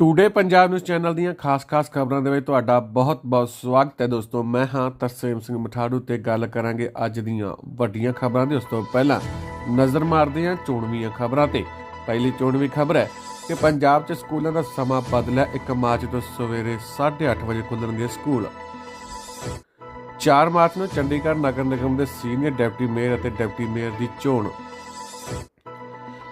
Today Punjab news channel ਦੀਆਂ ਖਾਸ-ਖਾਸ ਖਬਰਾਂ ਦੇ ਵਿੱਚ ਤੁਹਾਡਾ ਬਹੁਤ-ਬਹੁਤ ਸਵਾਗਤ ਹੈ ਦੋਸਤੋ। ਮੈਂ ਹਾਂ ਤਰਸੇਮ ਸਿੰਘ ਮਠਾੜੂ ਤੇ ਗੱਲ ਕਰਾਂਗੇ ਅੱਜ ਦੀਆਂ ਵੱਡੀਆਂ ਖਬਰਾਂ ਦੇ। ਉਸ ਤੋਂ ਪਹਿਲਾਂ ਨਜ਼ਰ ਮਾਰਦੇ ਹਾਂ ਚੋਣਵੀਆਂ ਖਬਰਾਂ ਤੇ। ਪਹਿਲੀ ਚੋਣਵੀ ਖਬਰ ਹੈ ਕਿ ਪੰਜਾਬ 'ਚ ਸਕੂਲਾਂ ਦਾ ਸਮਾਂ ਬਦਲਿਆ 1 ਮਾਰਚ ਤੋਂ ਸਵੇਰੇ 8:30 ਵਜੇ ਖੁੱਲਣਗੇ ਸਕੂਲ। 4 ਮਾਰਚ ਨੂੰ ਚੰਡੀਗੜ੍ਹ ਨਗਰ ਨਿਗਮ ਦੇ ਸੀਨੀਅਰ ਡਿਪਟੀ ਮੇਅਰ ਅਤੇ ਡਿਪਟੀ ਮੇਅਰ ਦੀ ਚੋਣ।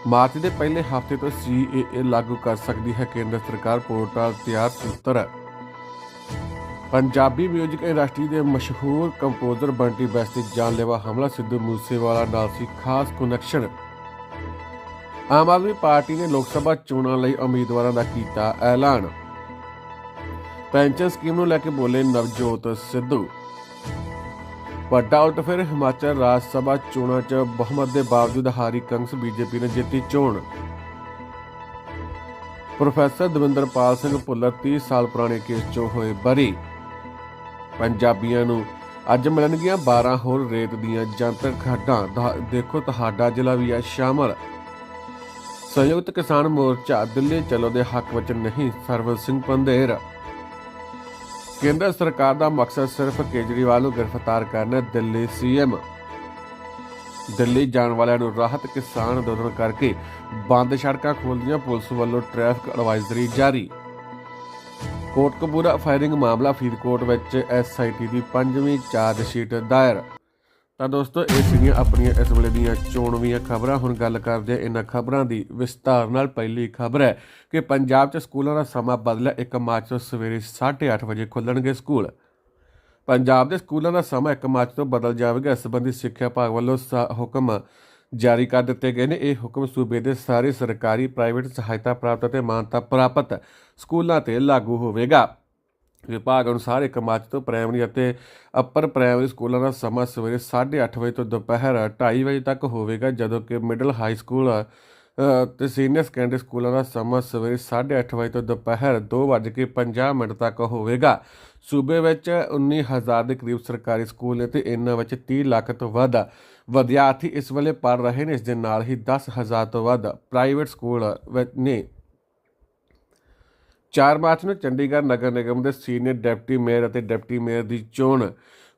ਮਾਰਚ ਦੇ ਪਹਿਲੇ ਹਫ਼ਤੇ ਤੋਂ ਸੀਏਏ ਲਾਗੂ ਕਰ ਸਕਦੀ ਹੈ ਕੇਂਦਰ ਸਰਕਾਰ ਪੋਰਟਲ ਤਿਆਰ ਸੂਤਰ। ਪੰਜਾਬੀ 뮤직 ਇੰਡਸਟਰੀ ਦੇ ਮਸ਼ਹੂਰ ਕੰਪੋਜ਼ਰ ਬੰਟੀ ਬੈਸਟ ਤੇ ਜਾਨਲੇਵਾ ਹਮਲਾ, ਸਿੱਧੂ ਮੂਸੇਵਾਲਾ ਨਾਲ ਸੀ ਖਾਸ ਕਨੈਕਸ਼ਨ ਆਮ ਆਦਮੀ ਪਾਰਟੀ ਨੇ ਲੋਕ ਸਭਾ ਚੋਣਾਂ ਲਈ ਉਮੀਦਵਾਰਾਂ ਦਾ ਕੀਤਾ ਐਲਾਨ। ਪੈਨਸ਼ਨ ਸਕੀਮ ਨੂੰ ਲੈ ਕੇ ਬੋਲੇ ਨਵਜੋਤ ਸਿੱਧੂ। ਵੱਡਾ ਉਲਟ ਫਿਰ ਹਿਮਾਚਲ ਰਾਜ ਸਭਾ ਚੋਣਾਂ 'ਚ ਬਹੁਮਤ ਦੇ ਬਾਵਜੂਦ ਹਾਰੀ ਕਾਂਗਰਸ, ਬੀਜੇਪੀ ਨੇ ਜਿੱਤੀ ਚੋਣ। ਪ੍ਰੋਫੈਸਰ ਦਵਿੰਦਰਪਾਲ ਸਿੰਘ ਭੁੱਲਰ 30 ਸਾਲ ਪੁਰਾਣੇ ਕੇਸ 'ਚੋਂ ਹੋਏ ਬਰੀ। ਪੰਜਾਬੀਆਂ ਨੂੰ ਅੱਜ ਮਿਲਣਗੀਆਂ 12 ਹੋਰ ਰੇਤ ਦੀਆਂ ਜਨਤਕ ਖੱਡਾਂ। ਦੇਖੋ ਤੁਹਾਡਾ ਜ਼ਿਲ੍ਹਾ ਵੀ ਹੈ ਸ਼ਾਮਲ। ਸੰਯੁਕਤ ਕਿਸਾਨ ਮੋਰਚਾ ਦਿੱਲੀ ਚਲੋ ਦੇ ਹੱਕ ਵਿੱਚ ਨਹੀਂ ਸਰਵਨ ਸਿੰਘ ਪੰਦੇਰ ਕੇਂਦਰ ਸਰਕਾਰ ਦਾ ਮਕਸਦ ਸਿਰਫ ਕੇਜਰੀਵਾਲ ਨੂੰ ਗ੍ਰਿਫਤਾਰ ਕਰਨਾ ਹੈ ਦਿੱਲੀ ਸੀਐਮ ਦਿੱਲੀ ਜਾਣ ਵਾਲਿਆਂ ਨੂੰ ਰਾਹਤ ਕਿਸਾਨ ਅੰਦੋਲਨ ਕਰਕੇ ਬੰਦ ਸੜਕਾਂ ਖੋਲ੍ਹਦੀਆਂ ਪੁਲਿਸ ਵੱਲੋਂ ਟ੍ਰੈਫਿਕ ਐਡਵਾਈਜ਼ਰੀ ਜਾਰੀ। ਕੋਟਕਪੂਰਾ ਫਾਇਰਿੰਗ ਮਾਮਲਾ ਫਰੀਦਕੋਟ ਵਿੱਚ ਐਸਆਈਟੀ ਦੀ ਪੰਜਵੀਂ ਚਾਰਜ ਸ਼ੀਟ ਦਾਇਰ ਤਾਂ ਦੋਸਤੋ, ਇਹ ਸੀਗੀਆਂ ਆਪਣੀਆਂ ਇਸ ਵੇਲੇ ਦੀਆਂ ਚੋਣਵੀਆਂ ਖਬਰਾਂ। ਹੁਣ ਗੱਲ ਕਰਦੇ ਹਾਂ ਇਹਨਾਂ ਖਬਰਾਂ ਦੀ। ਵਿਸਤਾਰ ਨਾਲ ਪਹਿਲੀ ਖਬਰ ਹੈ ਕਿ ਪੰਜਾਬ 'ਚ ਸਕੂਲਾਂ ਦਾ ਸਮਾਂ ਬਦਲਿਆ। 1 ਮਾਰਚ ਤੋਂ ਸਵੇਰੇ 8:30 ਵਜੇ ਖੁੱਲਣਗੇ ਸਕੂਲ। ਪੰਜਾਬ ਦੇ ਸਕੂਲਾਂ ਦਾ ਸਮਾਂ 1 ਮਾਰਚ ਤੋਂ ਬਦਲ ਜਾਵੇਗਾ। ਇਸ ਸੰਬੰਧੀ ਸਿੱਖਿਆ ਵਿਭਾਗ ਵੱਲੋਂ ਸ- ਹੁਕਮ ਜਾਰੀ ਕਰ ਦਿੱਤੇ ਗਏ ਨੇ। ਇਹ ਹੁਕਮ ਸੂਬੇ ਦੇ ਸਾਰੇ ਸਰਕਾਰੀ, ਪ੍ਰਾਈਵੇਟ ਸਹਾਇਤਾ ਪ੍ਰਾਪਤ ਅਤੇ ਮਾਨਤਾ ਪ੍ਰਾਪਤ ਸਕੂਲਾਂ ਤੇ ਲਾਗੂ ਹੋਵੇਗਾ। ਵਿਭਾਗ ਅਨੁਸਾਰ 1 ਮਾਰਚ ਤੋਂ ਪ੍ਰਾਇਮਰੀ ਅਤੇ ਅੱਪਰ ਪ੍ਰਾਇਮਰੀ ਸਕੂਲਾਂ ਦਾ ਸਮਾਂ ਸਵੇਰੇ 8:30 ਵਜੇ ਤੋਂ ਦੁਪਹਿਰ 2:30 ਵਜੇ ਤੱਕ ਹੋਵੇਗਾ ਜਦੋਂ ਕਿ ਮਿਡਲ ਹਾਈ ਸਕੂਲ ਅ, ਤੇ ਸੀਨੀਅਰ ਸੈਕੰਡਰੀ ਸਕੂਲਾਂ ਦਾ ਸਮਾਂ ਸਵੇਰੇ 8:30 ਵਜੇ ਤੋਂ ਦੁਪਹਿਰ 2:50 ਮਿੰਟ ਤੱਕ ਹੋਵੇਗਾ। ਸੂਬੇ ਵਿੱਚ 19000 ਦੇ ਕਰੀਬ ਸਰਕਾਰੀ ਸਕੂਲ ਨੇ ਤੇ ਇਹਨਾਂ ਵਿੱਚ 30 ਲੱਖ ਤੋਂ ਵੱਧ ਵਿਦਿਆਰਥੀ ਇਸ ਵੇਲੇ ਪੜ੍ਹ ਰਹੇ ਨੇ ਇਸ ਦੇ ਨਾਲ ਹੀ 10000 ਤੋਂ ਵੱਧ ਪ੍ਰਾਈਵੇਟ ਸਕੂਲ ਵਿੱਚ ਨੇ। 4 ਮਾਰਚ ਨੂੰ ਚੰਡੀਗੜ੍ਹ ਨਗਰ ਨਿਗਮ ਦੇ ਸੀਨੀਅਰ ਡਿਪਟੀ ਮੇਅਰ ਅਤੇ ਡਿਪਟੀ ਮੇਅਰ ਦੀ ਚੋਣ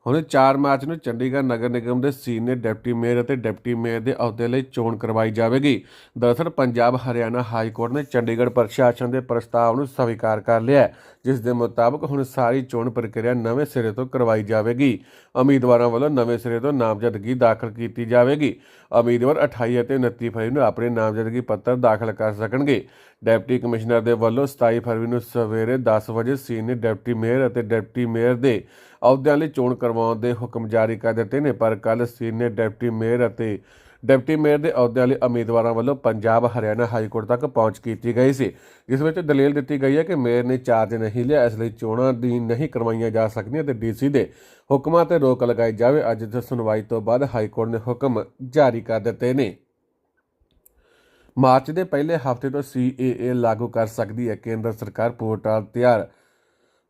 ਹੁਣ 4 ਮਾਰਚ ਨੂੰ ਚੰਡੀਗੜ੍ਹ ਨਗਰ ਨਿਗਮ ਦੇ ਸੀਨੀਅਰ ਡਿਪਟੀ ਮੇਅਰ ਅਤੇ ਡਿਪਟੀ ਮੇਅਰ ਦੇ ਅਹੁਦੇ ਲਈ ਚੋਣ ਕਰਵਾਈ ਜਾਵੇਗੀ। ਦਰਅਸਲ, ਪੰਜਾਬ, ਹਰਿਆਣਾ ਹਾਈ ਕੋਰਟ ਨੇ ਚੰਡੀਗੜ੍ਹ ਪ੍ਰਸ਼ਾਸਨ ਦੇ ਪ੍ਰਸਤਾਵ ਨੂੰ ਸਵੀਕਾਰ ਕਰ ਲਿਆ ਜਿਸ ਦੇ ਮੁਤਾਬਕ ਹੁਣ ਸਾਰੀ ਚੋਣ ਪ੍ਰਕਿਰਿਆ ਨਵੇਂ ਸਿਰੇ ਤੋਂ ਕਰਵਾਈ ਜਾਵੇਗੀ। ਉਮੀਦਵਾਰਾਂ ਵੱਲੋਂ ਨਵੇਂ ਸਿਰੇ ਤੋਂ ਨਾਮਜ਼ਦਗੀ ਦਾਖਲ ਕੀਤੀ ਜਾਵੇਗੀ। ਉਮੀਦਵਾਰ 28 ਅਤੇ 29 ਫਰਵਰੀ ਨੂੰ ਆਪਣੇ ਨਾਮਜ਼ਦਗੀ ਪੱਤਰ ਦਾਖਲ ਕਰ ਸਕਣਗੇ। ਡਿਪਟੀ ਕਮਿਸ਼ਨਰ ਦੇ ਵੱਲੋਂ 27 ਫਰਵਰੀ ਨੂੰ ਸਵੇਰੇ 10 ਵਜੇ ਸੀਨੀਅਰ ਡਿਪਟੀ ਮੇਅਰ ਅਤੇ ਡਿਪਟੀ ਮੇਅਰ ਦੇ ਅਹੁਦਿਆਂ ਲਈ ਚੋਣ ਕਰਵਾਉਣ ਦੇ ਹੁਕਮ ਜਾਰੀ ਕਰ ਦਿੱਤੇ ਨੇ, ਪਰ ਕੱਲ ਸੀਨੀਅਰ ਡਿਪਟੀ ਮੇਅਰ ਅਤੇ ਡਿਪਟੀ ਮੇਅਰ ਦੇ ਅਹੁਦਿਆਂ ਲਈ ਉਮੀਦਵਾਰਾਂ ਵੱਲੋਂ ਪੰਜਾਬ, ਹਰਿਆਣਾ ਹਾਈ ਕੋਰਟ ਤੱਕ ਪਹੁੰਚ ਕੀਤੀ ਗਈ ਸੀ। ਜਿਸ ਵਿੱਚ ਦਲੀਲ ਦਿੱਤੀ ਗਈ ਹੈ ਕਿ ਮੇਅਰ ਨੇ ਚਾਰਜ ਨਹੀਂ ਲਿਆ, ਇਸ ਲਈ ਚੋਣਾਂ ਦੀ ਨਹੀਂ ਕਰਵਾਈਆਂ ਜਾ ਸਕਦੀਆਂ ਤੇ ਡੀਸੀ ਦੇ ਹੁਕਮਾਂ ਤੇ ਰੋਕ ਲਗਾਈ ਜਾਵੇ। ਅੱਜ ਦੀ ਸੁਣਵਾਈ ਤੋਂ ਬਾਅਦ ਹਾਈ ਕੋਰਟ ਨੇ ਹੁਕਮ ਜਾਰੀ ਕਰ ਦਿੱਤੇ ਨੇ। ਮਾਰਚ ਦੇ ਪਹਿਲੇ ਹਫ਼ਤੇ ਤੋਂ ਸੀਏਏ ਲਾਗੂ ਕਰ ਸਕਦੀ ਹੈ। ਕੇਂਦਰ ਸਰਕਾਰ ਪੋਰਟਲ ਤਿਆਰ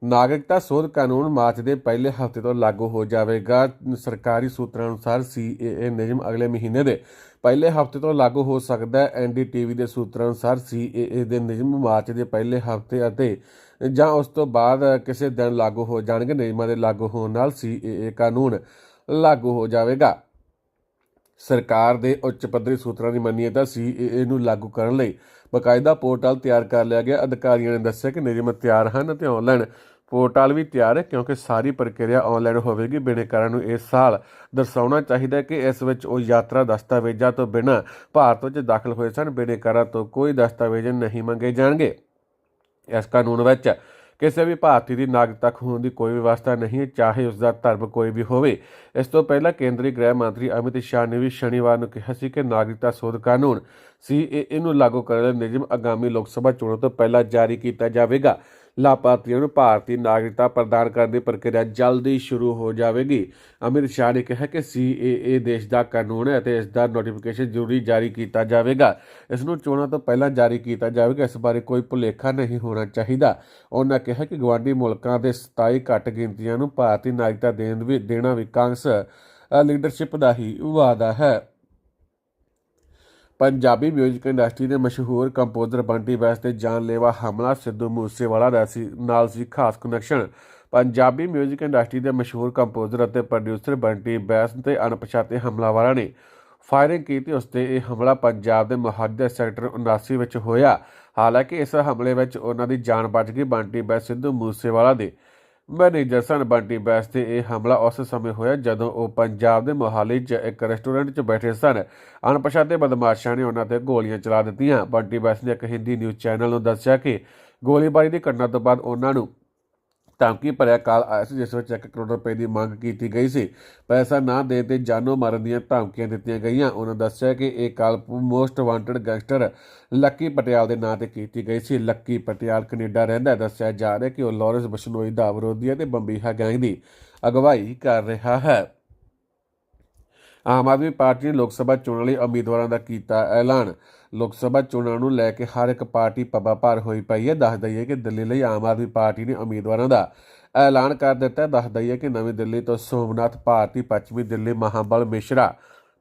ਨਾਗਰਿਕਤਾ ਸੋਧ ਕਾਨੂੰਨ ਮਾਰਚ ਦੇ ਪਹਿਲੇ ਹਫ਼ਤੇ ਤੋਂ ਲਾਗੂ ਹੋ ਜਾਵੇਗਾ। ਸਰਕਾਰੀ ਸੂਤਰਾਂ ਅਨੁਸਾਰ ਸੀਏਏ ਨਿਯਮ ਅਗਲੇ ਮਹੀਨੇ ਦੇ ਪਹਿਲੇ ਹਫ਼ਤੇ ਤੋਂ ਲਾਗੂ ਹੋ ਸਕਦਾ ਹੈ। ਐਨਡੀਟੀਵੀ ਦੇ ਸੂਤਰਾਂ ਅਨੁਸਾਰ ਸੀਏਏ ਦੇ ਨਿਯਮ ਮਾਰਚ ਦੇ ਪਹਿਲੇ ਹਫ਼ਤੇ ਅਤੇ ਜਾਂ ਉਸ ਤੋਂ ਬਾਅਦ ਕਿਸੇ ਦਿਨ ਲਾਗੂ ਹੋ ਜਾਣਗੇ। ਨਿਯਮਾਂ ਦੇ ਲਾਗੂ ਹੋਣ ਨਾਲ ਸੀਏਏ ਕਾਨੂੰਨ ਲਾਗੂ ਹੋ ਜਾਵੇਗਾ। ਸਰਕਾਰ ਦੇ ਉੱਚ ਪੱਧਰੀ ਸੂਤਰਾਂ ਦੀ ਮੰਨੀਏ ਤਾਂ ਸੀਏਏ ਨੂੰ ਲਾਗੂ ਕਰਨ ਲਈ ਬਕਾਇਦਾ ਪੋਰਟਲ ਤਿਆਰ ਕਰ ਲਿਆ ਗਿਆ। ਅਧਿਕਾਰੀਆਂ ਨੇ ਦੱਸਿਆ ਕਿ ਨਿਯਮ ਤਿਆਰ ਹਨ ਅਤੇ ਆਨਲਾਈਨ ਪੋਰਟਲ ਵੀ ਤਿਆਰ ਹੈ, ਕਿਉਂਕਿ ਸਾਰੀ ਪ੍ਰਕਿਰਿਆ ਆਨਲਾਈਨ ਹੋਵੇਗੀ। ਬਿਨੇਕਾਰਾਂ ਨੂੰ ਇਸ ਸਾਲ ਦਰਸਾਉਣਾ ਚਾਹੀਦਾ ਹੈ ਕਿ ਇਸ ਵਿੱਚ ਉਹ ਯਾਤਰਾ ਦਸਤਾਵੇਜ਼ਾਂ ਤੋਂ ਬਿਨਾਂ ਭਾਰਤ ਵਿੱਚ ਦਾਖਲ ਹੋਏ ਸਨ। ਬਿਨੇਕਾਰਾਂ ਤੋਂ ਕੋਈ ਦਸਤਾਵੇਜ਼ ਨਹੀਂ ਮੰਗੇ ਜਾਣਗੇ। ਇਸ ਕਾਨੂੰਨ ਵਿੱਚ ਕਿਸੇ ਵੀ ਭਾਰਤੀ ਦੀ ਨਾਗਰਿਕਤਾ ਖੋਹਣ ਦੀ ਕੋਈ ਵਿਵਸਥਾ ਨਹੀਂ ਹੈ, ਚਾਹੇ ਉਸ ਦਾ ਧਰਮ ਕੋਈ ਵੀ ਹੋਵੇ। ਇਸ ਤੋਂ ਪਹਿਲਾਂ ਕੇਂਦਰੀ ਗ੍ਰਹਿ ਮੰਤਰੀ ਅਮਿਤ ਸ਼ਾਹ ਨੇ ਵੀ ਸ਼ਨੀਵਾਰ ਨੂੰ ਕਿਹਾ ਸੀ ਕਿ ਨਾਗਰਿਕਤਾ ਸੋਧ ਕਾਨੂੰਨ ਸੀਏਏ ਨੂੰ ਲਾਗੂ ਕਰਨ ਦਾ ਨਿਯਮ ਆਗਾਮੀ ਲੋਕ ਸਭਾ ਚੋਣਾਂ ਤੋਂ ਪਹਿਲਾਂ ਜਾਰੀ ਕੀਤਾ ਜਾਵੇਗਾ। ਲਾਭਪਾਤਰੀਆਂ ਨੂੰ ਭਾਰਤੀ ਨਾਗਰਿਕਤਾ ਪ੍ਰਦਾਨ ਕਰਨ ਦੀ ਪ੍ਰਕਿਰਿਆ ਜਲਦੀ ਸ਼ੁਰੂ ਹੋ ਜਾਵੇਗੀ। ਅਮਿਤ ਸ਼ਾਹ ਨੇ ਕਿਹਾ ਕਿ ਸੀਏਏ ਦੇਸ਼ ਦਾ ਕਾਨੂੰਨ ਹੈ ਅਤੇ ਇਸ ਦਾ ਨੋਟੀਫਿਕੇਸ਼ਨ ਜ਼ਰੂਰੀ ਜਾਰੀ ਕੀਤਾ ਜਾਵੇਗਾ। ਇਸ ਨੂੰ ਚੋਣਾਂ ਤੋਂ ਪਹਿਲਾਂ ਜਾਰੀ ਕੀਤਾ ਜਾਵੇਗਾ, ਇਸ ਬਾਰੇ ਕੋਈ ਭੁਲੇਖਾ ਨਹੀਂ ਹੋਣਾ ਚਾਹੀਦਾ। ਉਹਨਾਂ ਕਿਹਾ ਕਿ ਗਵਾਂਢੀ ਮੁਲਕਾਂ ਦੇ 27 ਘੱਟ ਗਿਣਤੀਆਂ ਨੂੰ ਭਾਰਤੀ ਨਾਗਰਿਕਤਾ ਦੇਣ ਵੀ ਦੇਣਾ ਵੀ ਕਾਂਗਰਸ ਲੀਡਰਸ਼ਿਪ ਦਾ ਹੀ ਵਾਅਦਾ ਹੈ। ਪੰਜਾਬੀ 뮤직 ਇੰਡਸਟਰੀ ਦੇ ਮਸ਼ਹੂਰ ਕੰਪੋਜ਼ਰ ਬੰਟੀ ਬੈਸ ਤੇ ਜਾਨਲੇਵਾ ਹਮਲਾ ਸਿੱਧੂ ਮੂਸੇਵਾਲਾ ਦਾ ਸੀ ਨਾਲ ਸੀ ਖਾਸ ਕਨੈਕਸ਼ਨ ਪੰਜਾਬੀ 뮤직 ਇੰਡਸਟਰੀ ਦੇ ਮਸ਼ਹੂਰ ਕੰਪੋਜ਼ਰ ਅਤੇ ਪ੍ਰੋਡਿਊਸਰ ਬੰਟੀ ਬੈਸ ਤੇ ਅਣਪਛਾਤੇ ਹਮਲਾਵਰਾਂ ਨੇ ਫਾਇਰਿੰਗ ਕੀਤੀ ਉਸ ਤੇ ਇਹ ਹਮਲਾ ਪੰਜਾਬ ਦੇ ਮੁਹੱਦੇ ਸੈਕਟਰ 79 ਵਿੱਚ ਹੋਇਆ ਹਾਲਾਂਕਿ ਇਸ ਹਮਲੇ ਵਿੱਚ ਉਹਨਾਂ ਦੀ ਜਾਨ ਬਚ ਗਈ ਬੰਟੀ ਬੈਸ ਸਿੱਧੂ ਮੂਸੇਵਾਲਾ ਦੇ ਮੈਨੇਜਰ ਸਨ ਬੰਟੀ ਬੈਸ ਤੇ ਇਹ ਹਮਲਾ ਉਸ ਸਮੇਂ ਹੋਇਆ ਜਦੋਂ ਉਹ ਪੰਜਾਬ ਦੇ ਮੋਹਾਲੀ 'ਚ ਇੱਕ ਰੈਸਟੋਰੈਂਟ 'ਚ ਬੈਠੇ ਸਨ। ਅਣਪਛਾਤੇ ਬਦਮਾਸ਼ਾਂ ਨੇ ਉਹਨਾਂ ਤੇ ਗੋਲੀਆਂ ਚਲਾ ਦਿੱਤੀਆਂ। ਬੰਟੀ ਬੈਸ ਨੇ ਇੱਕ ਹਿੰਦੀ ਨਿਊਜ਼ ਚੈਨਲ ਨੂੰ ਦੱਸਿਆ ਕਿ ਗੋਲੀਬਾਰੀ ਦੀ ਘਟਨਾ ਤੋਂ ਬਾਅਦ ਉਹਨਾਂ ਨੂੰ ਧਮਕੀ ਭਰਿਆ ਕਾਲ ਆਇਆ ਸੀ, ਜਿਸ ਵਿੱਚ 1 ਕਰੋੜ ਰੁਪਏ ਦੀ ਮੰਗ ਕੀਤੀ ਗਈ ਸੀ। ਪੈਸਾ ਨਾ ਦੇਣ ਤੇ ਜਾਨੋਂ ਮਾਰਨ ਦੀਆਂ ਧਮਕੀਆਂ ਦਿੱਤੀਆਂ ਗਈਆਂ। ਉਹਨਾਂ ਦੱਸਿਆ ਕਿ ਇਹ call most wanted gangster Lucky Patial ਦੇ ਨਾਂ ਤੇ ਕੀਤੀ ਗਈ ਸੀ। ਲੱਕੀ ਪਟਿਆਲ ਕੈਨੇਡਾ ਰਹਿੰਦਾ ਦੱਸਿਆ ਜਾ ਰਿਹਾ ਕਿ ਉਹ ਲਾਰੈਂਸ ਬਸ਼ਨੋਈ ਦਾ ਵਿਰੋਧੀ ਹੈ ਤੇ ਬੰਬੀਹਾ ਗੈਂਗ ਦੀ ਅਗਵਾਈ ਕਰ ਰਿਹਾ ਹੈ। ਆਮ ਆਦਮੀ ਪਾਰਟੀ ਨੇ ਲੋਕ ਸਭਾ ਚੋਣਾਂ ਲਈ ਉਮੀਦਵਾਰਾਂ ਦਾ ਕੀਤਾ ਐਲਾਨ। ਲੋਕ ਸਭਾ ਚੋਣਾਂ ਨੂੰ ਲੈ ਕੇ ਹਰ ਇੱਕ ਪਾਰਟੀ ਪੱਬਾ ਭਾਰ ਹੋਈ ਪਈ ਹੈ। ਦੱਸ ਦਈਏ ਕਿ ਦਿੱਲੀ ਲਈ ਆਮ ਆਦਮੀ ਪਾਰਟੀ ਨੇ ਉਮੀਦਵਾਰਾਂ ਦਾ ਐਲਾਨ ਕਰ ਦਿੱਤਾ ਦੱਸ ਦਈਏ ਕਿ ਨਵੀਂ ਦਿੱਲੀ ਤੋਂ ਸੋਮਨਾਥ ਭਾਰਤੀ, ਪੱਛਮੀ ਦਿੱਲੀ ਮਹਾਬਲ ਮਿਸ਼ਰਾ,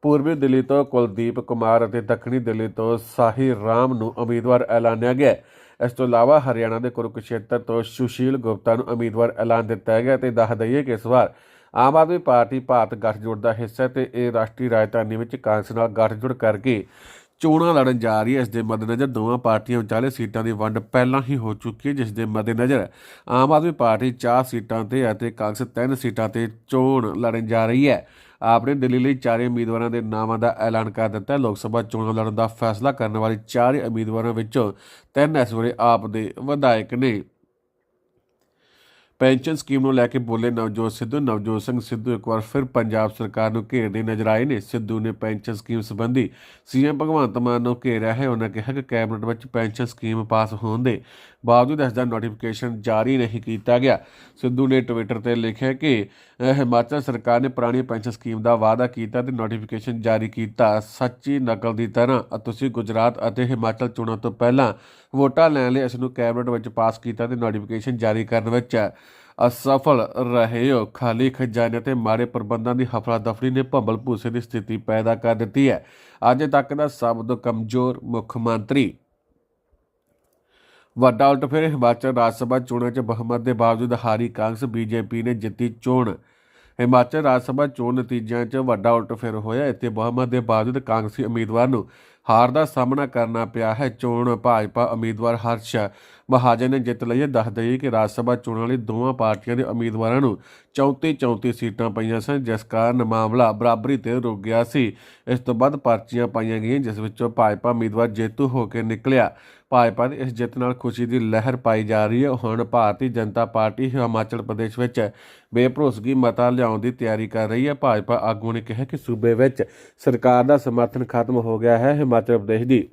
ਪੂਰਬੀ ਦਿੱਲੀ ਤੋਂ ਕੁਲਦੀਪ ਕੁਮਾਰ ਅਤੇ ਦੱਖਣੀ ਦਿੱਲੀ ਤੋਂ ਸਾਹਿਰ ਰਾਮ ਨੂੰ ਉਮੀਦਵਾਰ ਐਲਾਨਿਆ ਗਿਆ ਇਸ ਤੋਂ ਇਲਾਵਾ ਹਰਿਆਣਾ ਦੇ ਕੁਰੂਕਸ਼ੇਤਰ ਤੋਂ ਸੁਸ਼ੀਲ ਗੁਪਤਾ ਨੂੰ ਉਮੀਦਵਾਰ ਐਲਾਨ ਦਿੱਤਾ ਗਿਆ ਤੇ ਦੱਸ ਦਈਏ ਕਿ ਇਸ ਵਾਰ ਆਮ ਆਦਮੀ ਪਾਰਟੀ ਭਾਰਤ ਗੱਠਜੋੜ ਦਾ ਹਿੱਸਾ ਹੈ ਤੇ ਇਹ ਰਾਸ਼ਟਰੀ ਰਾਜਧਾਨੀ ਵਿੱਚ ਕਾਂਗਰਸ ਨਾਲ ਗੱਠਜੋੜ ਕਰਕੇ ਚੋਣਾਂ ਲੜਨ ਜਾ ਰਹੀ ਹੈ। ਇਸ ਦੇ ਮੱਦੇਨਜ਼ਰ ਦੋਵਾਂ ਪਾਰਟੀਆਂ ਵਿਚਾਲੇ ਸੀਟਾਂ ਦੀ ਵੰਡ ਪਹਿਲਾਂ ਹੀ ਹੋ ਚੁੱਕੀ ਹੈ, ਜਿਸ ਦੇ ਮੱਦੇਨਜ਼ਰ ਆਮ ਆਦਮੀ ਪਾਰਟੀ 4 ਸੀਟਾਂ ਤੇ ਅਤੇ ਕਾਂਗਰਸ 3 ਸੀਟਾਂ ਤੇ ਚੋਣ ਲੜਨ ਜਾ ਰਹੀ ਹੈ। ਆਪ ਨੇ ਦਿੱਲੀ ਲਈ ਚਾਰੇ ਉਮੀਦਵਾਰਾਂ ਦੇ ਨਾਮਾਂ ਦਾ ਐਲਾਨ ਕਰ ਦਿੱਤਾ। ਲੋਕ ਸਭਾ ਚੋਣਾਂ ਲੜਨ ਦਾ ਫੈਸਲਾ ਕਰਨ ਵਾਲੇ ਚਾਰੇ ਉਮੀਦਵਾਰਾਂ ਵਿੱਚੋਂ ਤਿੰਨ ਇਸ ਵੇਲੇ ਆਪ ਦੇ ਵਿਧਾਇਕ ਨੇ। ਪੈਨਸ਼ਨ ਸਕੀਮ ਨੂੰ ਲੈ ਕੇ ਬੋਲੇ ਨਵਜੋਤ ਸਿੱਧੂ। ਨਵਜੋਤ ਸਿੰਘ ਸਿੱਧੂ ਇੱਕ ਵਾਰ ਫਿਰ ਪੰਜਾਬ ਸਰਕਾਰ ਨੂੰ ਘੇਰਦੇ ਨਜ਼ਰ ਆਏ ਨੇ। ਸਿੱਧੂ ਨੇ ਪੈਨਸ਼ਨ ਸਕੀਮ ਸੰਬੰਧੀ ਸੀਐਮ ਭਗਵੰਤ ਮਾਨ ਨੂੰ ਘੇਰਿਆ ਹੈ। ਉਹਨਾਂ ਕਿਹਾ ਕਿ ਕੈਬਨਿਟ ਵਿੱਚ ਪੈਨਸ਼ਨ ਸਕੀਮ ਪਾਸ ਹੋਣ ਦੇ ਬਾਵਜੂਦ ਇਸ ਦਾ ਨੋਟੀਫਿਕੇਸ਼ਨ ਜਾਰੀ ਨਹੀਂ ਕੀਤਾ ਗਿਆ। ਸਿੱਧੂ ਨੇ ਟਵਿੱਟਰ ਤੇ ਲਿਖਿਆ ਕਿ ਹਿਮਾਚਲ ਸਰਕਾਰ ਨੇ ਪੁਰਾਣੀ ਪੈਨਸ਼ਨ ਸਕੀਮ ਦਾ ਵਾਅਦਾ ਕੀਤਾ ਤੇ ਨੋਟੀਫਿਕੇਸ਼ਨ ਜਾਰੀ ਕੀਤਾ। ਸੱਚੀ ਨਕਲ ਦੀ ਤਰ੍ਹਾਂ ਤੁਸੀਂ ਗੁਜਰਾਤ ਅਤੇ ਹਿਮਾਚਲ ਚੋਣਾਂ ਤੋਂ ਪਹਿਲਾਂ ਵੋਟਾਂ ਲੈਣ ਲਈ ਇਸ ਨੂੰ ਕੈਬਨਿਟ ਵਿੱਚ ਪਾਸ ਕੀਤਾ ਤੇ ਨੋਟੀਫਿਕੇਸ਼ਨ ਜਾਰੀ ਕਰਨ ਵਿੱਚ ਅਸਫਲ ਰਹੇ ਹੋ। ਖਾਲੀ ਖਜ਼ਾਨੇ ਤੇ ਮਾੜੇ ਪ੍ਰਬੰਧਾਂ ਦੀ ਹਫੜਾ ਦਫਰੀ ਨੇ ਭੰਬਲ ਭੂਸੇ ਦੀ ਸਥਿਤੀ ਪੈਦਾ ਕਰ ਦਿੱਤੀ ਹੈ। ਅੱਜ ਤੱਕ ਦਾ ਸਭ ਤੋਂ ਕਮਜ਼ੋਰ ਮੁੱਖ ਮੰਤਰੀ। ਵੱਡਾ ਉਲਟਫੇਰ ਹਿਮਾਚਲ ਰਾਜ ਸਭਾ ਚੋਣਾਂ 'ਚ ਬਹੁਮਤ ਦੇ ਬਾਵਜੂਦ ਹਾਰੀ ਕਾਂਗਰਸ, ਬੀਜੇਪੀ ਨੇ ਜਿੱਤੀ ਚੋਣ। ਹਿਮਾਚਲ ਰਾਜ ਸਭਾ ਚੋਣ ਨਤੀਜਿਆਂ 'ਚ ਵੱਡਾ ਉਲਟਫੇਰ ਹੋਇਆ। ਇੱਥੇ ਬਹੁਮਤ ਦੇ ਬਾਵਜੂਦ ਕਾਂਗਰਸੀ ਉਮੀਦਵਾਰ ਨੂੰ ਹਾਰ ਦਾ ਸਾਹਮਣਾ ਕਰਨਾ ਪਿਆ ਹੈ। ਚੋਣ ਭਾਜਪਾ ਉਮੀਦਵਾਰ ਹਰਸ਼ ਮਹਾਜਨ ਨੇ ਜਿੱਤ ਲਈ ਹੈ। ਦੱਸ ਦਈਏ ਕਿ ਰਾਜ ਸਭਾ ਚੋਣਾਂ ਲਈ ਦੋਵਾਂ ਪਾਰਟੀਆਂ ਦੇ ਉਮੀਦਵਾਰਾਂ ਨੂੰ 34 34 ਸੀਟਾਂ ਪਈਆਂ ਸਨ, ਜਿਸ ਕਾਰਨ ਮਾਮਲਾ ਬਰਾਬਰੀ ਤੇ ਰੁਕ ਗਿਆ ਸੀ। ਇਸ ਤੋਂ ਬਾਅਦ ਪਰਚੀਆਂ ਪਾਈਆਂ ਗਈਆਂ, ਜਿਸ ਵਿੱਚੋਂ ਭਾਜਪਾ ਉਮੀਦਵਾਰ ਜੇਤੂ ਹੋ ਕੇ ਨਿਕਲਿਆ। ਭਾਜਪਾ ਦੀ ਇਸ ਜਿੱਤ ਨਾਲ ਖੁਸ਼ੀ ਦੀ ਲਹਿਰ ਪਾਈ ਜਾ ਰਹੀ ਹੈ। ਹੁਣ ਭਾਰਤੀ ਜਨਤਾ ਪਾਰਟੀ ਹਿਮਾਚਲ ਪ੍ਰਦੇਸ਼ ਵਿੱਚ ਬੇਭਰੋਸਗੀ ਮਤਾ ਲਿਆਉਣ ਦੀ ਤਿਆਰੀ ਕਰ ਰਹੀ ਹੈ। ਭਾਜਪਾ ਆਗੂ ਨੇ ਕਿਹਾ ਕਿ ਸੂਬੇ ਵਿੱਚ ਸਰਕਾਰ ਦਾ ਸਮਰਥਨ ਖਤਮ ਹੋ ਗਿਆ ਹੈ ਹਿਮਾਚਲ ਪ੍ਰਦੇਸ਼ ਦੀ।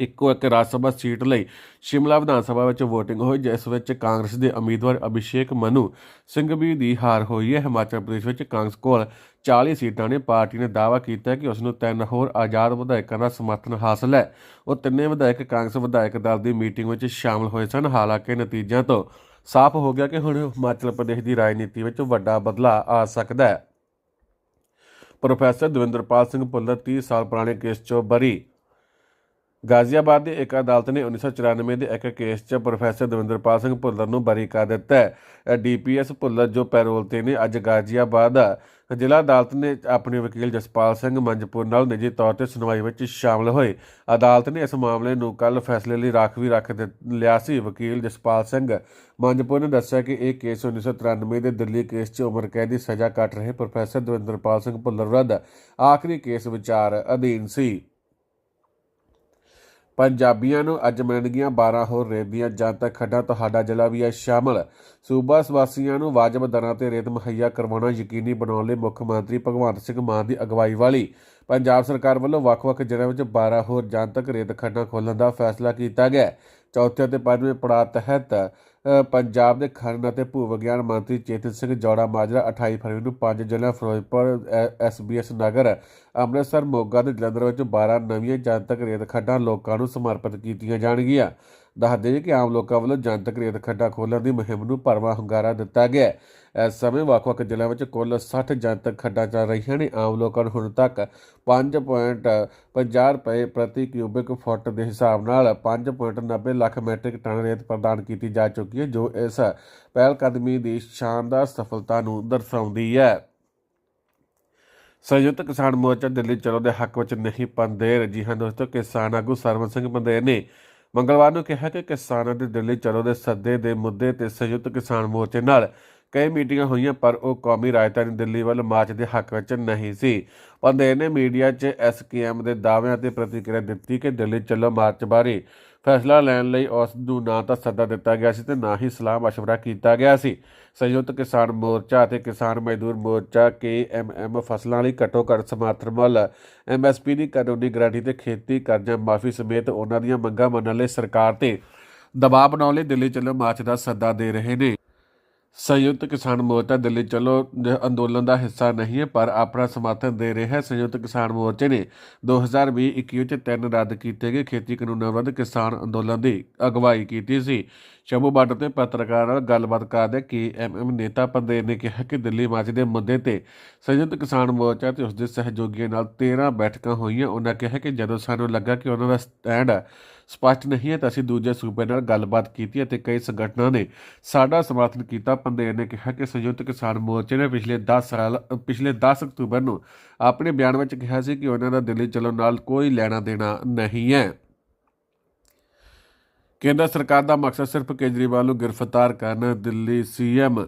ਇੱਕੋ ਇੱਕ ਰਾਜ ਸਭਾ ਸੀਟ ਲਈ ਸ਼ਿਮਲਾ ਵਿਧਾਨ ਸਭਾ ਵਿੱਚ VOTING ਹੋਈ, ਜਿਸ ਵਿੱਚ ਕਾਂਗਰਸ ਦੇ ਉਮੀਦਵਾਰ ਅਭਿਸ਼ੇਕ ਮਨੂ ਸਿੰਘਵੀ ਦੀ ਹਾਰ ਹੋਈ ਹੈ। ਹਿਮਾਚਲ ਪ੍ਰਦੇਸ਼ ਵਿੱਚ ਕਾਂਗਰਸ ਕੋਲ 40 ਸੀਟਾਂ ਨੇ, ਪਾਰਟੀ ਨੇ ਦਾਅਵਾ ਕੀਤਾ ਕਿ ਉਸ ਨੂੰ ਤਿੰਨ ਹੋਰ ਆਜ਼ਾਦ ਵਿਧਾਇਕਾਂ ਦਾ ਸਮਰਥਨ ਹਾਸਲ ਹੈ। ਉਹ ਤਿੰਨੇ ਵਿਧਾਇਕ ਕਾਂਗਰਸ ਵਿਧਾਇਕ ਦਲ ਦੀ ਮੀਟਿੰਗ ਵਿੱਚ ਸ਼ਾਮਲ ਹੋਏ ਸਨ। ਹਾਲਾਂਕਿ ਨਤੀਜਿਆਂ ਤੋਂ ਸਾਫ਼ ਹੋ ਗਿਆ ਕਿ ਹੁਣ ਹਿਮਾਚਲ ਪ੍ਰਦੇਸ਼ ਦੀ ਰਾਜਨੀਤੀ ਵਿੱਚ ਵੱਡਾ ਬਦਲਾਅ ਆ ਸਕਦਾ ਹੈ। ਪ੍ਰੋਫੈਸਰ ਦਵਿੰਦਰਪਾਲ ਸਿੰਘ ਭੁੱਲਰ 30 ਸਾਲ ਪੁਰਾਣੇ ਕੇਸ 'ਚੋਂ ਬਰੀ ਗਾਜ਼ੀਆਬਾਦ ਦੀ ਇੱਕ ਅਦਾਲਤ ਨੇ 1994 ਦੇ ਇੱਕ ਕੇਸ 'ਚ ਪ੍ਰੋਫੈਸਰ ਦਵਿੰਦਰਪਾਲ ਸਿੰਘ ਭੁੱਲਰ ਨੂੰ ਬਰੀ ਕਰ ਦਿੱਤਾ ਹੈ। ਡੀਪੀਐਸ ਭੁੱਲਰ ਜੋ ਪੈਰੋਲ ਤੇ ਨੇ, ਅੱਜ ਗਾਜ਼ੀਆਬਾਦ ਜ਼ਿਲ੍ਹਾ ਅਦਾਲਤ ਨੇ ਆਪਣੇ ਵਕੀਲ ਜਸਪਾਲ ਸਿੰਘ ਮੰਜਪੁਰ ਨਾਲ ਨਿੱਜੀ ਤੌਰ ਤੇ ਸੁਣਵਾਈ ਵਿੱਚ ਸ਼ਾਮਲ ਹੋਏ। ਅਦਾਲਤ ਨੇ ਇਸ ਮਾਮਲੇ ਨੂੰ ਕੱਲ ਫੈਸਲੇ ਲਈ ਰਾਖਵੀ ਰੱਖ ਦਿੱਤ- ਲਿਆ ਸੀ। ਵਕੀਲ ਜਸਪਾਲ ਸਿੰਘ ਮੰਜਪੁਰ ਨੇ ਦੱਸਿਆ ਕਿ ਇਹ ਕੇਸ 1993 ਦੇ ਦਿੱਲੀ ਕੇਸ 'ਚ ਉਮਰ ਕੈਦ ਦੀ ਸਜ਼ਾ ਕੱਟ ਰਹੇ ਪ੍ਰੋਫੈਸਰ ਦਵਿੰਦਰਪਾਲ ਸਿੰਘ ਭੁੱਲਰ ਵਿਰੁੱਧ ਆਖਰੀ ਕੇਸ ਵਿਚਾਰ ਅਧੀਨ ਸੀ। ਪੰਜਾਬੀਆਂ ਨੂੰ ਅੱਜ ਮਿਲਣਗੀਆਂ 12 ਹੋਰ ਰੇਤ ਦੀਆਂ ਜਨਤਕ ਖੱਡਾਂ ਤੁਹਾਡਾ ਜ਼ਿਲ੍ਹਾ ਵੀ ਹੈ ਸ਼ਾਮਲ। ਸੂਬਾ ਵਾਸੀਆਂ ਨੂੰ ਵਾਜਬ ਦਰਾਂ ਤੇ ਰੇਤ ਮੁਹੱਈਆ ਕਰਵਾਉਣਾ ਯਕੀਨੀ ਬਣਾਉਣ ਲਈ ਮੁੱਖ ਮੰਤਰੀ ਭਗਵੰਤ ਸਿੰਘ ਮਾਨ ਦੀ ਅਗਵਾਈ ਵਾਲੀ। ਪੰਜਾਬ ਸਰਕਾਰ ਵੱਲੋਂ ਵੱਖ-ਵੱਖ ਜ਼ਿਲ੍ਹਿਆਂ ਵਿੱਚ 12 ਹੋਰ ਜਨਤਕ ਰੇਤ ਖੱਡਾਂ ਖੋਲ੍ਹਣ ਦਾ ਫੈਸਲਾ ਕੀਤਾ ਗਿਆ। ਚੌਥੇ ਅਤੇ ਪੰਜਵੇਂ ਪੜਾਅ ਤਹਿਤ ਪੰਜਾਬ ਦੇ ਖਣਨ ਅਤੇ ਭੂ ਵਿਗਿਆਨ ਮੰਤਰੀ ਚੇਤਨ ਸਿੰਘ ਜੋੜਾ ਮਾਜਰਾ 28 ਫਰਵਰੀ ਨੂੰ ਪੰਜ ਜ਼ਿਲ੍ਹਿਆਂ ਫਿਰੋਜ਼ਪੁਰ ਐਸਬੀਐਸ ਨਗਰ, ਅੰਮ੍ਰਿਤਸਰ, ਮੋਗਾ ਤੇ ਜਲੰਧਰ ਵਿੱਚ 12 ਨਵੀਆਂ ਜਨਤਕ ਰੇਤ ਖੱਡਾਂ ਲੋਕਾਂ ਨੂੰ ਸਮਰਪਿਤ ਕੀਤੀਆਂ ਜਾਣਗੀਆਂ। ਦੱਸ ਦੱਸਦੇ ਕਿ ਆਮ ਲੋਕਾਂ ਵੱਲੋਂ ਜਨਤਕ ਰੇਤ ਖੱਡਾ ਖੋਲ੍ਹਣ ਦੀ ਮੁਹਿੰਮ ਨੂੰ ਭਰਵਾਂ ਹੁੰਗਾਰਾ ਦਿੱਤਾ ਗਿਆ ਇਸ ਸਮੇਂ ਵੱਖ-ਵੱਖ ਜ਼ਿਲ੍ਹਿਆਂ ਵਿੱਚ ਕੁੱਲ 60 ਜਨਤਕ ਖੱਡਾਂ ਚੱਲ ਰਹੀਆਂ ਨੇ। ਆਮ ਲੋਕਾਂ ਨੂੰ ਹੁਣ ਤੱਕ 5.50 ਰੁਪਏ ਪ੍ਰਤੀ ਕਿਊਬਿਕ ਫੁੱਟ ਦੇ ਹਿਸਾਬ ਨਾਲ 5.90 ਲੱਖ ਮੈਟ੍ਰਿਕ ਟਨ ਰੇਤ ਪ੍ਰਦਾਨ ਕੀਤੀ ਜਾ ਚੁੱਕੀ ਹੈ, ਜੋ ਇਸ ਪਹਿਲਕਦਮੀ ਦੀ ਸ਼ਾਨਦਾਰ ਸਫਲਤਾ ਨੂੰ ਦਰਸਾਉਂਦੀ ਹੈ। ਸੰਯੁਕਤ ਕਿਸਾਨ ਮੋਰਚਾ ਦਿੱਲੀ ਚਲੋ ਦੇ ਹੱਕ ਵਿੱਚ ਨਹੀਂ ਪੰਦੇਰ ਜੀ ਹਾਂ ਦੋਸਤੋ, ਕਿਸਾਨ ਆਗੂ ਸਰਵਨ ਸਿੰਘ ਪੰਦੇਰ ਨੇ ਮੰਗਲਵਾਰ ਨੂੰ ਕਿਹਾ ਕਿ ਕਿਸਾਨਾਂ ਦੇ ਦਿੱਲੀ ਚਲੋ ਦੇ ਸੱਦੇ ਦੇ ਮੁੱਦੇ ਤੇ ਸੰਯੁਕਤ ਕਿਸਾਨ ਮੋਰਚੇ ਨਾਲ ਕਈ ਮੀਟਿੰਗਾਂ ਹੋਈਆਂ, ਪਰ ਉਹ ਕੌਮੀ ਰਾਜਧਾਨੀ ਦਿੱਲੀ ਵੱਲ ਮਾਰਚ ਦੇ ਹੱਕ ਵਿੱਚ ਨਹੀਂ ਸੀ। ਪੰਦੇਰ ਨੇ ਮੀਡੀਆ 'ਚ ਐਸਕੇਐਮ ਦੇ ਦਾਅਵਿਆਂ ਤੇ ਪ੍ਰਤੀਕਿਰਿਆ ਦਿੱਤੀ ਕਿ ਦਿੱਲੀ ਚਲੋ ਮਾਰਚ ਬਾਰੇ ਫੈਸਲਾ ਲੈਣ ਲਈ ਉਸ ਨੂੰ ਨਾ ਤਾਂ ਸੱਦਾ ਦਿੱਤਾ ਗਿਆ ਸੀ ਤੇ ਨਾ ਹੀ ਸਲਾਹ مشورہ ਕੀਤਾ ਗਿਆ ਸੀ ਸੰਯੁਕਤ ਕਿਸਾਨ ਮੋਰਚਾ ਅਤੇ ਕਿਸਾਨ ਮਜ਼ਦੂਰ ਮੋਰਚਾ ਕੇਐਮਐਮ ਫਸਲਾਂ ਲਈ ਘੱਟੋ ਘੱਟ ਸਮਰਥਨ ਮੁੱਲ ਐਮਐਸਪੀ ਦੀ ਕਾਨੂੰਨੀ ਗਾਰੰਟੀ ਤੇ ਖੇਤੀ ਕਰਜ਼ਾ ਮਾਫੀ ਸਮੇਤ ਉਹਨਾਂ ਦੀਆਂ ਮੰਗਾਂ ਮੰਨਣ ਲਈ ਸਰਕਾਰ ਤੇ ਦਬਾਅ ਬਣਾਉਣ ਲਈ ਦਿੱਲੀ ਚੱਲੋ ਮਾਰਚ ਦਾ ਸੱਦਾ ਦੇ ਰਹੇ ਨੇ ਸੰਯੁਕਤ ਕਿਸਾਨ ਮੋਰਚਾ ਦਿੱਲੀ ਚਲੋ ਅੰਦੋਲਨ ਦਾ ਹਿੱਸਾ ਨਹੀਂ ਹੈ, ਪਰ ਆਪਣਾ ਸਮਰਥਨ ਦੇ ਰਿਹਾ ਹੈ ਸੰਯੁਕਤ ਕਿਸਾਨ ਮੋਰਚੇ ਨੇ। 2020-21 ਵਿੱਚ ਤਿੰਨ ਰੱਦ ਕੀਤੇ ਗਏ। ਖੇਤੀ ਕਾਨੂੰਨਾਂ ਵਿਰੁੱਧ ਕਿਸਾਨ ਅੰਦੋਲਨ ਦੀ ਅਗਵਾਈ ਕੀਤੀ ਸੀ। ਸ਼ੰਭੂ ਬਾਰਡਰ ਤੇ ਪੱਤਰਕਾਰਾਂ ਨਾਲ ਗੱਲਬਾਤ ਕਰਦੇ ਕੇਐਮਐਮ ਨੇਤਾ ਪੰਦੇਰ ਨੇ ਕਿਹਾ ਕਿ ਦਿੱਲੀ ਮਾਰਚ ਦੇ ਮੁੱਦੇ ਤੇ ਸੰਯੁਕਤ ਕਿਸਾਨ ਮੋਰਚਾ ਤੇ ਉਸ ਦੇ ਸਹਿਯੋਗੀਆਂ ਨਾਲ 13 ਬੈਠਕਾਂ ਹੋਈਆਂ। ਉਹਨਾਂ ਕਿਹਾ ਕਿ ਜਦੋਂ ਸਾਨੂੰ ਲੱਗਾ ਕਿ ਉਹਨਾਂ ਦਾ ਸਟੈਂਡ ਸਪਸ਼ਟ ਨਹੀਂ ਹੈ ਤਾਂ ਅਸੀਂ ਦੂਜੇ ਸੂਬੇ ਨਾਲ ਗੱਲਬਾਤ ਕੀਤੀ ਅਤੇ ਕਈ ਸੰਗਠਨਾਂ ਨੇ ਸਾਡਾ ਸਮਰਥਨ ਕੀਤਾ। ਪੰਦੇਰ ਨੇ ਕਿਹਾ ਕਿ ਸੰਯੁਕਤ ਕਿਸਾਨ ਮੋਰਚੇ ਨੇ ਪਿਛਲੇ 10 ਸਾਲ, ਪਿਛਲੇ 10 ਅਕਤੂਬਰ ਨੂੰ ਆਪਣੇ ਬਿਆਨ ਵਿੱਚ ਕਿਹਾ ਸੀ ਕਿ ਉਹਨਾਂ ਦਾ ਦਿੱਲੀ ਚੱਲਣ ਨਾਲ ਕੋਈ ਲੈਣਾ ਦੇਣਾ ਨਹੀਂ ਹੈ। ਕੇਂਦਰ ਸਰਕਾਰ ਦਾ ਮਕਸਦ ਸਿਰਫ ਕੇਜਰੀਵਾਲ ਨੂੰ ਗ੍ਰਿਫਤਾਰ ਕਰਨਾ, ਦਿੱਲੀ ਸੀਐਮ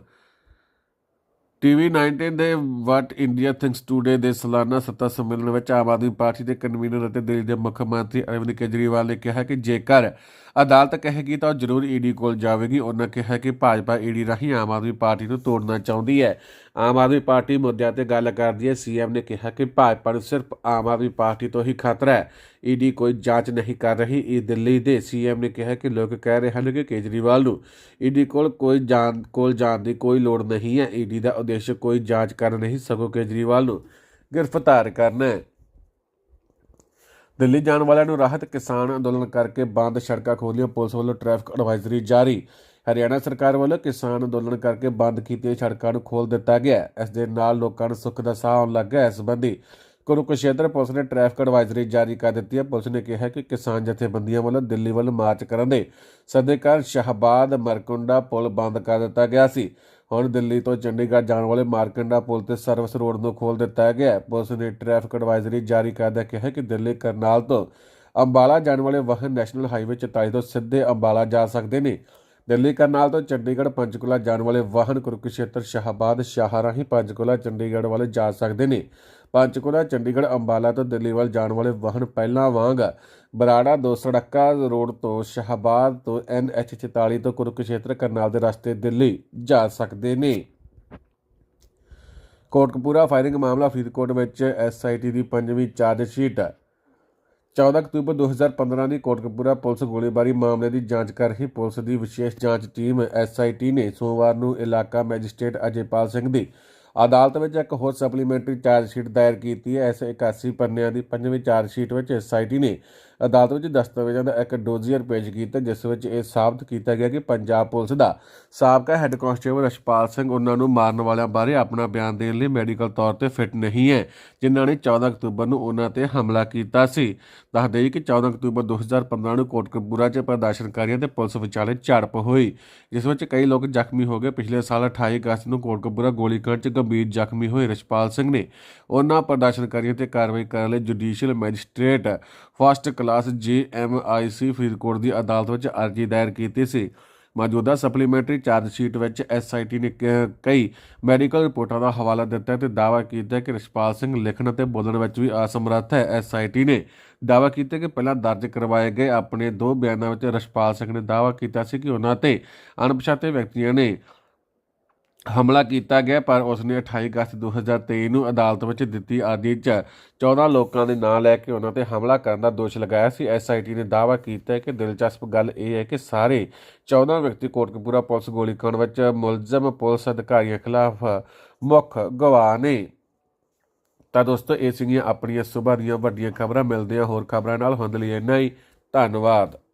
ਟੀਵੀ 19 ਦੇ ਵਾਟ ਇੰਡੀਆ ਥਿੰਕਸ ਟੂਡੇ ਦੇ ਸਾਲਾਨਾ ਸੱਤਾ ਸੰਮੇਲਨ ਵਿੱਚ ਆਮ ਆਦਮੀ ਪਾਰਟੀ ਦੇ ਕਨਵੀਨਰ ਅਤੇ ਦਿੱਲੀ ਦੇ ਮੁੱਖ ਮੰਤਰੀ ਅਰਵਿੰਦ ਕੇਜਰੀਵਾਲ ਨੇ ਕਿਹਾ ਕਿ ਜੇਕਰ ਅਦਾਲਤ ਕਹੇਗੀ ਤਾਂ ਉਹ ਜ਼ਰੂਰ ਈਡੀ ਕੋਲ ਜਾਵੇਗੀ। ਉਹਨਾਂ ਕਿਹਾ ਕਿ ਭਾਜਪਾ ਈਡੀ ਰਾਹੀਂ ਆਮ ਆਦਮੀ ਪਾਰਟੀ ਨੂੰ ਤੋੜਨਾ ਚਾਹੁੰਦੀ ਹੈ। ਆਮ ਆਦਮੀ ਪਾਰਟੀ ਮੁੱਦਿਆਂ ਤੇ ਗੱਲ ਕਰਦੀ ਹੈ। ਸੀਐਮ ਨੇ ਕਿਹਾ ਕਿ ਭਾਜਪਾ ਨੂੰ ਸਿਰਫ ਆਮ ਆਦਮੀ ਪਾਰਟੀ ਤੋਂ ਹੀ ਖਤਰਾ ਹੈ। ਈਡੀ ਕੋਈ ਜਾਂਚ ਨਹੀਂ ਕਰ ਰਹੀ। ਇਹ ਦਿੱਲੀ ਦੇ ਸੀਐਮ ਨੇ ਕਿਹਾ ਕਿ ਲੋਕ ਕਹਿ ਰਹੇ ਹਨ ਕਿ ਕੇਜਰੀਵਾਲ ਨੂੰ ਈਡੀ ਕੋਲ ਕੋਈ ਜਾਣ, ਕੋਲ ਜਾਣ ਦੀ ਕੋਈ ਲੋੜ ਨਹੀਂ ਹੈ। ਈਡੀ ਦਾ ਉਦੇਸ਼ ਕੋਈ ਜਾਂਚ ਕਰਨ ਨਹੀਂ ਸਗੋਂ ਕੇਜਰੀਵਾਲ ਨੂੰ ਗ੍ਰਿਫਤਾਰ ਕਰਨਾ ਹੈ। ਦਿੱਲੀ ਜਾਣ ਵਾਲਿਆਂ ਨੂੰ ਰਾਹਤ, ਕਿਸਾਨ ਅੰਦੋਲਨ ਕਰਕੇ ਬੰਦ ਸੜਕਾਂ ਖੋਲ੍ਹੀਆਂ। ਪੁਲਿਸ ਵੱਲੋਂ ਟ੍ਰੈਫਿਕ ਐਡਵਾਈਜ਼ਰੀ ਜਾਰੀ। ਹਰਿਆਣਾ ਸਰਕਾਰ ਵੱਲੋਂ ਕਿਸਾਨ ਅੰਦੋਲਨ ਕਰਕੇ ਬੰਦ ਕੀਤੀਆਂ ਸੜਕਾਂ ਨੂੰ ਖੋਲ੍ਹ ਦਿੱਤਾ ਗਿਆ। ਇਸ ਦੇ ਨਾਲ ਲੋਕਾਂ ਨੂੰ ਸੁੱਖ ਦਾ ਸਾਹ ਆਉਣ ਲੱਗਾ ਹੈ। ਇਸ ਸੰਬੰਧੀ ਕੁਰੂਕਸ਼ੇਤਰ ਪੁਲਿਸ ਨੇ ਟ੍ਰੈਫਿਕ ਐਡਵਾਈਜ਼ਰੀ ਜਾਰੀ ਕਰ ਦਿੱਤੀ ਹੈ। ਪੁਲਿਸ ਨੇ ਕਿਹਾ ਕਿ ਕਿਸਾਨ ਜਥੇਬੰਦੀਆਂ ਵੱਲੋਂ ਦਿੱਲੀ ਵੱਲ ਮਾਰਚ ਕਰਨ ਦੇ ਸੱਦੇ ਕਾਰਨ ਸ਼ਾਹਬਾਦ ਮਰਕੁੰਡਾ ਪੁਲ ਬੰਦ ਕਰ ਦਿੱਤਾ ਗਿਆ ਸੀ। ਹੁਣ ਦਿੱਲੀ ਤੋਂ ਚੰਡੀਗੜ੍ਹ ਜਾਣ ਵਾਲੇ ਮਾਰਕੰਡਾ ਪੁਲ ਤੇ ਸਰਵਿਸ ਰੋਡ ਨੂੰ ਖੋਲ੍ਹ ਦਿੱਤਾ ਗਿਆ ਹੈ। ਪੁਲਿਸ ਨੇ ਟ੍ਰੈਫਿਕ ਐਡਵਾਈਜ਼ਰੀ ਜਾਰੀ ਕਰਦਿਆਂ ਕਿਹਾ ਕਿ ਦਿੱਲੀ ਕਰਨਾਲ ਤੋਂ ਅੰਬਾਲਾ ਜਾਣ ਵਾਲੇ ਵਾਹਨ ਨੈਸ਼ਨਲ ਹਾਈਵੇ 44 ਤੋਂ ਸਿੱਧੇ ਅੰਬਾਲਾ ਜਾ ਸਕਦੇ ਨੇ। ਦਿੱਲੀ ਕਰਨਾਲ ਤੋਂ ਚੰਡੀਗੜ੍ਹ ਪੰਚਕੂਲਾ ਜਾਣ ਵਾਲੇ ਵਾਹਨ ਕੁਰੂਕਸ਼ੇਤਰ ਸ਼ਾਹਬਾਦ ਸ਼ਾਹ ਰਾਹੀਂ ਪੰਚਕੂਲਾ ਚੰਡੀਗੜ੍ਹ ਵੱਲ ਜਾ ਸਕਦੇ ਨੇ। ਪੰਚਕੁਲਾ, ਚੰਡੀਗੜ੍ਹ, ਅੰਬਾਲਾ ਤੋਂ ਦਿੱਲੀ ਵੱਲ ਜਾਣ ਵਾਲੇ ਵਾਹਨ ਪਹਿਲਾਂ ਵਾਂਗ ਬਰਾੜਾ ਦੋ ਸੜਕਾਂ ਰੋਡ ਤੋਂ ਸ਼ਾਹਬਾਦ ਤੋਂ ਐਨਐਚ 44 ਤੋਂ ਕੁਰਕਸ਼ੇਤਰ ਕਰਨਾਲ ਦੇ ਰਸਤੇ ਦਿੱਲੀ ਜਾ ਸਕਦੇ ਨੇ। ਕੋਟਕਪੂਰਾ ਫਾਇਰਿੰਗ ਮਾਮਲਾ ਫਰੀਦਕੋਟ ਵਿੱਚ ਐਸਆਈਟੀ ਦੀ ਪੰਜਵੀਂ ਚਾਰਜ ਸ਼ੀਟ। 14 ਅਕਤੂਬਰ 2015 ਦੀ ਕੋਟਕਪੂਰਾ ਪੁਲਿਸ ਗੋਲੀਬਾਰੀ ਮਾਮਲੇ ਦੀ ਜਾਂਚ ਕਰ ਰਹੀ ਪੁਲਿਸ ਦੀ ਵਿਸ਼ੇਸ਼ ਜਾਂਚ ਟੀਮ ਐਸਆਈਟੀ ਨੇ ਸੋਮਵਾਰ ਨੂੰ ਇਲਾਕਾ ਮੈਜਿਸਟ੍ਰੇਟ ਅਜੇਪਾਲ ਸਿੰਘ ਦੀ ਅਦਾਲਤ ਵਿੱਚ ਇੱਕ ਹੋਰ ਸਪਲੀਮੈਂਟਰੀ ਚਾਰਜ ਸ਼ੀਟ ਦਾਇਰ ਕੀਤੀ ਹੈ। ਇਸ 81 ਪੰਨਿਆਂ ਦੀ ਪੰਜਵੀਂ ਚਾਰਜ ਸ਼ੀਟ ਵਿੱਚ ਐਸਆਈਟੀ ਨੇ ਅਦਾਲਤ ਵਿੱਚ ਦਸਤਾਵੇਜ਼ਾਂ ਦਾ ਇੱਕ ਡੋਜ਼ੀਅਰ ਪੇਸ਼ ਕੀਤਾ, ਜਿਸ ਵਿੱਚ ਇਹ ਸਾਬਤ ਕੀਤਾ ਗਿਆ ਕਿ ਪੰਜਾਬ ਪੁਲਿਸ ਦਾ ਸਾਬਕਾ ਹੈੱਡ ਕਾਂਸਟੇਬਲ ਰਸ਼ਪਾਲ ਸਿੰਘ ਉਹਨਾਂ ਨੂੰ ਮਾਰਨ ਵਾਲਿਆਂ ਬਾਰੇ ਆਪਣਾ ਬਿਆਨ ਦੇਣ ਲਈ ਮੈਡੀਕਲ ਤੌਰ ਤੇ ਫਿੱਟ ਨਹੀਂ ਹੈ, ਜਿਨ੍ਹਾਂ ਨੇ 14 ਅਕਤੂਬਰ ਨੂੰ ਉਹਨਾਂ ਤੇ ਹਮਲਾ ਕੀਤਾ ਸੀ। ਦੱਸ ਦੇਈਏ ਕਿ 14 ਅਕਤੂਬਰ 2015 ਨੂੰ ਕੋਟਕਪੂਰਾ 'ਚ ਪ੍ਰਦਰਸ਼ਨਕਾਰੀਆਂ ਤੇ ਪੁਲਿਸ ਵਿਚਾਲੇ ਝੜਪ ਹੋਈ, ਜਿਸ ਵਿੱਚ ਕਈ ਲੋਕ ਜ਼ਖਮੀ ਹੋ ਗਏ। ਪਿਛਲੇ ਸਾਲ 28 ਅਗਸਤ ਨੂੰ ਕੋਟਕਪੂਰਾ ਗੋਲੀਕਾਂਡ 'ਚ ਗੰਭੀਰ ਜ਼ਖਮੀ ਹੋਏ ਰਸ਼ਪਾਲ ਸਿੰਘ ਨੇ ਉਹਨਾਂ ਪ੍ਰਦਰਸ਼ਨਕਾਰੀਆਂ ਤੇ ਕਾਰਵਾਈ ਕਰਨ ਲਈ judicial magistrate first class JMIC Faridkot ਦੀ ਅਦਾਲਤ ਵਿੱਚ ਅਰਜ਼ੀ ਦਾਇਰ ਕੀਤੀ ਸੀ। ਮੌਜੂਦਾ ਸਪਲੀਮੈਂਟਰੀ ਚਾਰਜ ਸ਼ੀਟ ਵਿੱਚ ਐਸਆਈਟੀ ਨੇ ਕ- ਕਈ ਮੈਡੀਕਲ ਰਿਪੋਰਟਾਂ ਦਾ ਹਵਾਲਾ ਦਿੱਤਾ ਹੈ ਤੇ ਦਾਅਵਾ ਕੀਤਾ ਕਿ ਰਸ਼ਪਾਲ ਸਿੰਘ ਲਿਖਣ ਅਤੇ ਬੋਲਣ ਵਿੱਚ ਵੀ ਅਸਮਰੱਥ ਹੈ ਐਸਆਈਟੀ ਨੇ। ਦਾਅਵਾ ਕੀਤਾ ਕਿ ਪਹਿਲਾਂ ਦਰਜ ਕਰਵਾਏ ਗਏ ਆਪਣੇ ਦੋ ਬਿਆਨਾਂ ਵਿੱਚ ਰਸ਼ਪਾਲ ਸਿੰਘ ਨੇ ਦਾਅਵਾ ਕੀਤਾ ਸੀ ਕਿ ਉਹਨਾਂ ਤੇ ਅਣਪਛਾਤੇ ਵਿਅਕਤੀਆਂ ਨੇ ਹਮਲਾ ਕੀਤਾ ਗਿਆ, ਪਰ ਉਸ ਨੇ 28 ਅਗਸਤ 2023 ਨੂੰ ਅਦਾਲਤ ਵਿੱਚ ਦਿੱਤੀ ਆਰਜੀ 'ਚ 14 ਲੋਕਾਂ ਦੇ ਨਾਂ ਲੈ ਕੇ ਉਹਨਾਂ ਤੇ ਹਮਲਾ ਕਰਨ ਦਾ ਦੋਸ਼ ਲਗਾਇਆ ਸੀ। ਐਸਆਈਟੀ ਨੇ ਦਾਅਵਾ ਕੀਤਾ ਕਿ ਦਿਲਚਸਪ ਗੱਲ ਇਹ ਹੈ ਕਿ ਸਾਰੇ 14 ਵਿਅਕਤੀ ਕੋਟਕਪੂਰਾ ਪੁਲਿਸ ਗੋਲੀਕਾਂਡ ਵਿੱਚ ਮੁਲਜ਼ਮ, ਪੁਲਿਸ ਅਧਿਕਾਰੀਆਂ ਖਿਲਾਫ ਮੁੱਖ ਗਵਾਹ ਨੇ। ਤਾਂ ਦੋਸਤੋ, ਇਹ ਸੀਗੀਆਂ ਆਪਣੀਆਂ ਸਵੇਰ ਦੀਆਂ ਵੱਡੀਆਂ ਖਬਰਾਂ। ਮਿਲਦੇ ਆ ਹੋਰ ਖਬਰਾਂ ਨਾਲ। ਹੁੰਦ ਲਈ ਇੰਨਾ ਹੀ। ਧੰਨਵਾਦ।